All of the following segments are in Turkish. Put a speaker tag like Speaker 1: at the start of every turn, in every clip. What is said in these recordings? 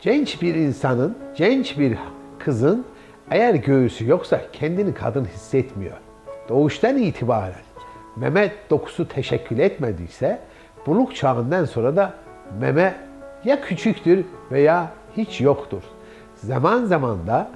Speaker 1: Genç bir insanın, genç bir kızın eğer göğüsü yoksa kendini kadın hissetmiyor. Doğuştan itibaren meme dokusu teşekkül etmediyse buluk çağından sonra da meme ya küçüktür veya hiç yoktur. Zaman zaman da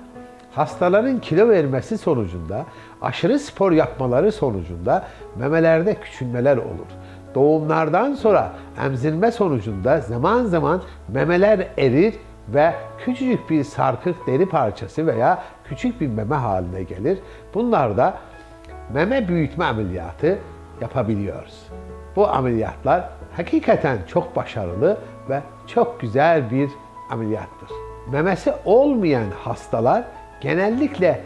Speaker 1: hastaların kilo vermesi sonucunda, aşırı spor yapmaları sonucunda memelerde küçülmeler olur. Doğumlardan sonra emzirme sonucunda zaman zaman memeler erir ve küçücük bir sarkık deri parçası veya küçük bir meme haline gelir. Bunlar da meme büyütme ameliyatı yapabiliyoruz. Bu ameliyatlar hakikaten çok başarılı ve çok güzel bir ameliyattır. Memesi olmayan hastalar genellikle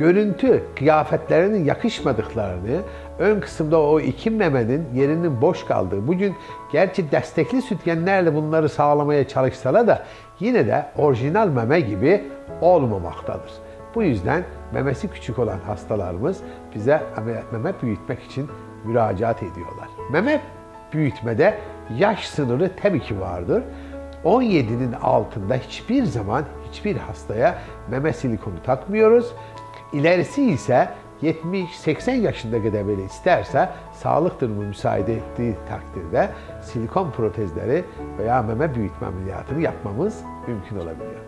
Speaker 1: görüntü kıyafetlerinin yakışmadıklarını, ön kısımda o iki memenin yerinin boş kaldığı, bugün gerçi destekli sütyenlerle bunları sağlamaya çalışsalar da yine de orijinal meme gibi olmamaktadır. Bu yüzden memesi küçük olan hastalarımız bize ameliyat meme büyütmek için müracaat ediyorlar. Meme büyütmede yaş sınırı tabii ki vardır. 17'nin altında hiçbir zaman hiçbir hastaya meme silikonu takmıyoruz. İlerisi ise 70-80 yaşında kadar böyle isterse sağlık durumu müsaade ettiği takdirde silikon protezleri veya meme büyütme ameliyatını yapmamız mümkün olabiliyor.